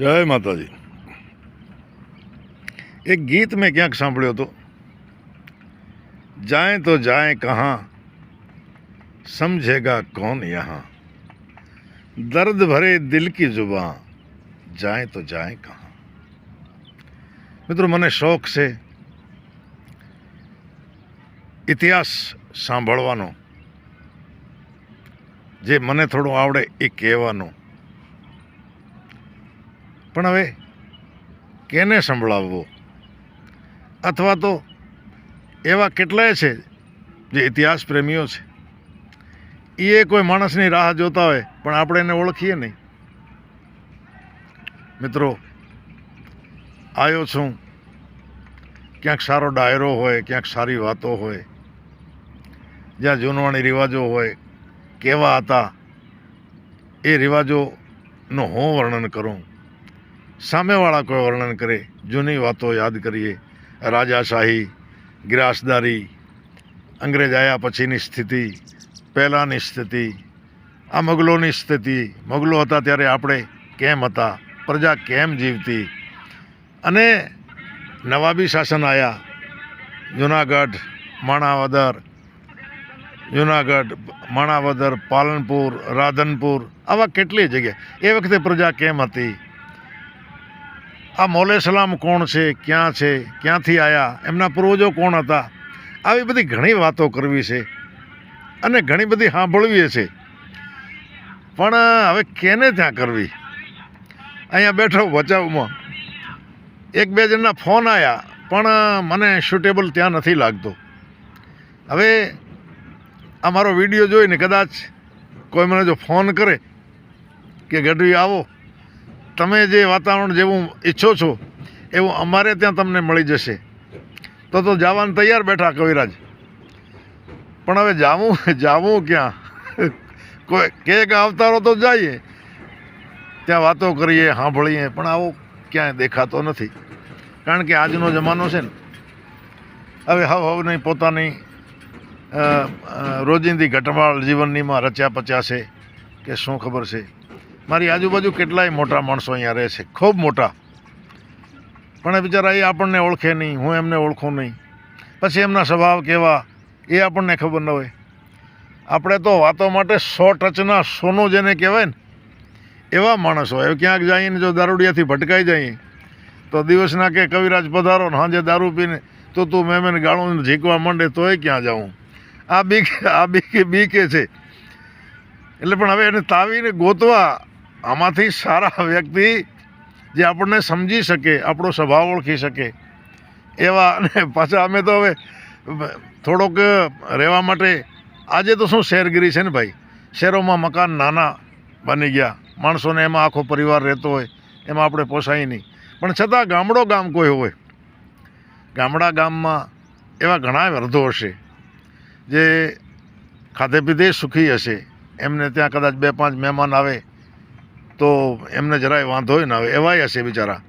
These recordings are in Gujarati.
જય માતાજી. એક ગીત મેં ક્યાંક સાંભળ્યો હતો. જાય તો જાય કહા, સમજેગા કોણ યહાં? દર્દ ભરે દિલ કી જુબા, જાય તો જાય કહા. મિત્રો, મને શોખ છે ઇતિહાસ સાંભળવાનો, જે મને થોડું આવડે એ કહેવાનું. પણ હવે કેને સંભળાવવો? અથવા તો એવા કેટલાય છે જે ઇતિહાસ પ્રેમીઓ છે. એ કોઈ માણસની રાહ જોતા હોય, પણ આપણે એને ઓળખીએ નહીં. મિત્રો આવ્યો છું. ક્યાંક સારો ડાયરો હોય, ક્યાંક સારી વાતો હોય. જ્યાં જૂનવાણી રિવાજો હોય, કેવા હતા, એ રિવાજોનું હું વર્ણન કરું. સામેવાળા કોઈ વર્ણન કરે, જૂની વાતો યાદ કરીએ. રાજાશાહી, ગ્રાસદારી, અંગ્રેજ આવ્યા પછીની સ્થિતિ, પહેલાંની સ્થિતિ, આ મગલોની સ્થિતિ. મગલો હતા ત્યારે આપણે કેમ હતા? પ્રજા કેમ જીવતી? અને નવાબી શાસન આવ્યા જુનાગઢ, માણાવદર જુનાગઢ, માણાવદર, પાલનપુર, રાધનપુર, આવા કેટલી જગ્યાએ. એ વખતે પ્રજા કેમ હતી? આ મોલે સલામ કોણ છે, ક્યાં છે, ક્યાંથી આવ્યા એમના પૂર્વજો કોણ હતા? આવી બધી ઘણી વાતો કરવી છે અને ઘણી બધી સાંભળવી છે. પણ હવે કેને ત્યાં કરવી? અહીંયા બેઠો બચાવમાં. એક બે જણના ફોન આવ્યા પણ મને સુટેબલ ત્યાં નથી લાગતો. હવે, આ મારો વીડિયો જોઈને કદાચ કોઈ મને જો ફોન કરે કે ગઢવી આવો. તમે જે વાતાવરણ જેવું ઈચ્છો છો એવું અમારે ત્યાં તમને મળી જશે. તો તો જવાનું તૈયાર બેઠા કવિરાજ. પણ હવે જાવું જાવું ક્યાં? કોઈ કે અવતારો તો જઈએ. ત્યાં વાતો કરીએ સાંભળીએ પણ આવો ક્યાંય દેખાતો નથી. કારણ કે આજનો જમાનો છે ને હવે હવ હવની પોતાની અ, અ, રોજિંદી ઘટમાળ જીવનનીમાં રચ્યા પચ્યા છે કે શું ખબર છે? મારી આજુબાજુ કેટલાય મોટા માણસો અહીંયા રહે છે, ખૂબ મોટા. પણ એ બિચારા એ આપણને ઓળખે નહીં, હું એમને ઓળખું નહીં. પછી એમના સ્વભાવ કેવા, એ આપણને ખબર ન હોય. આપણે તો વાતો માટે સો ટચના સોનું જેને કહેવાય ને, એવા માણસો. હવે ક્યાંક જઈને જો દારૂડિયાથી ભટકાઈ જઈએ, તો દિવસના કે કવિરાજ પધારો ને સાંજે દારૂ પીને તો તું મેમેને ગાળું ઝીકવા માંડે તોય ક્યાં જાઉં? આ બીક, આ બીકે બીકે છે. એટલે પણ હવે એને તાવીને ગોતવા આમાંથી સારા વ્યક્તિ જે આપણને સમજી શકે, આપણો સ્વભાવ ઓળખી શકે, એવા અને પાછા અમે તો હવે થોડોક રહેવા માટે આજે તો શું શહેરગીરી છે ને ભાઈ? શહેરોમાં મકાન નાના બની ગયા, માણસોને એમાં આખો પરિવાર રહેતો હોય, એમાં આપણે પોસાય નહીં. પણ છતાં ગામડો ગામ કોઈ હોય, ગામડા ગામમાં એવા ઘણા વર્ધો હશે, જે ખાધે પીધે સુખી હશે. એમને ત્યાં કદાચ બે પાંચ મહેમાન આવે તો એમને જરાય વાંધો હોય ને હવે એવાય હશે બિચારા.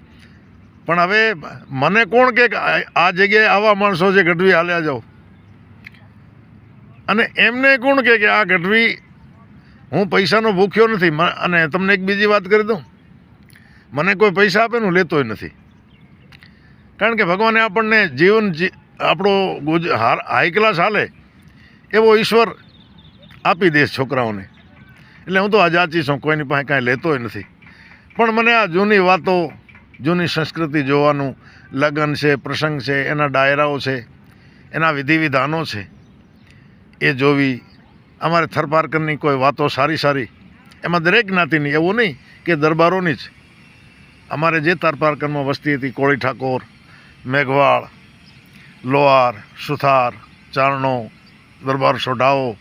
પણ હવે મને કોણ કે આ જગ્યાએ આવા માણસો છે, ગઢવી હાલ્યા જાઓ. અને એમને કોણ કે આ ગઢવી, હું પૈસાનો ભૂખ્યો નથી અને તમને એક બીજી વાત કરી દઉં? મને કોઈ પૈસા આપે ને હું લેતોય નથી. કારણ કે ભગવાને આપણને જીવન આપણો ગુજ હાઈ ક્લાસ હાલે એવો ઈશ્વર આપી દે છોકરાઓને. એટલે હું તો આઝાદી છું, કોઈની પાસે કાંઈ લેતોય નથી. પણ મને આ જૂની વાતો, જૂની સંસ્કૃતિ જોવાનું લગ્ન છે, પ્રસંગ છે, એના ડાયરાઓ છે, એના વિધિ વિધાનો છે, એ જોવી, અમારે થરપારકરની કોઈ વાતો સારી સારી, એમાં દરેક જ્ઞાતિની, એવું નહીં કે દરબારોની જ. અમારે જે થરપારકરમાં વસ્તી હતી, કોળી ઠાકોર, મેઘવાળ, લોહાર, સુથાર, ચારણો, દરબાર સોઢાઓ,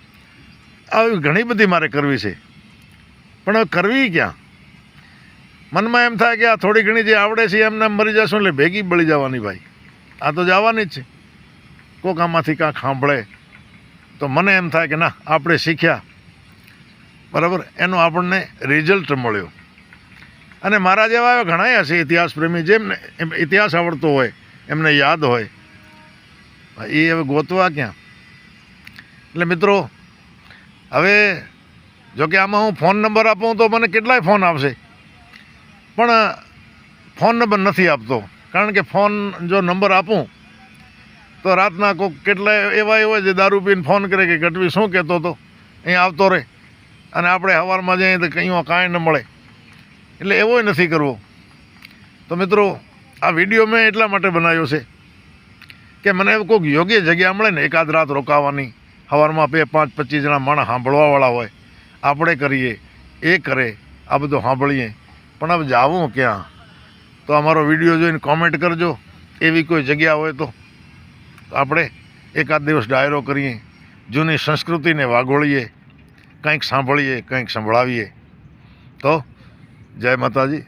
આવી ઘણી બધી મારે કરવી છે. પણ કરવી ક્યાં? મનમાં એમ થાય કે આ થોડી ઘણી જે આવડે છે એમને એમ મરી જશું એટલે ભેગી બળી જવાની ભાઈ. આ તો જવાની જ છે. કોક આમાંથી કાંક સાંભળે. તો મને એમ થાય કે ના, આપણે શીખ્યા. બરાબર? એનો આપણને રિઝલ્ટ મળ્યો. અને મારા જેવા એવા ઘણાય હશે ઇતિહાસ પ્રેમી જેમને ઇતિહાસ આવડતો હોય, એમને યાદ હોય. એ હવે ગોતવા ક્યાં? એટલે મિત્રો, હવે જો કે આમાં હું ફોન નંબર આપું તો મને કેટલાય ફોન આવશે. પણ ફોન નંબર નથી આપતો. કારણ કે ફોન જો નંબર આપું, તો રાતના કોઈક કેટલાય એવા એવા જે દારૂ પીને ફોન કરે કે, ગઢવી, શું કહેતો હતો અહીં આવતો રહે અને આપણે સવારમાં જઈએ તો કંઈ કાંઈ ન મળે. એટલે એવોય નથી કરવો. તો મિત્રો, આ વીડિયો મેં એટલા માટે બનાવ્યો છે કે મને એવું કોઈક યોગ્ય જગ્યા મળે ને એકાદ રાત રોકાવાની. સવારમાં બે પાંચ પચીસ જણા માણસ સાંભળવાવાળા હોય. આપણે કરીએ, એ કરે, આ બધું સાંભળીએ. પણ હવે જાવું ક્યાં? તો અમારો વીડિયો જોઈને કોમેન્ટ કરજો. એવી કોઈ જગ્યા હોય તો આપણે એકાદ દિવસ ડાયરો કરીએ, જૂની સંસ્કૃતિને વાગોળીએ, કંઈક સાંભળીએ, કંઈક સંભળાવીએ. તો જય માતાજી.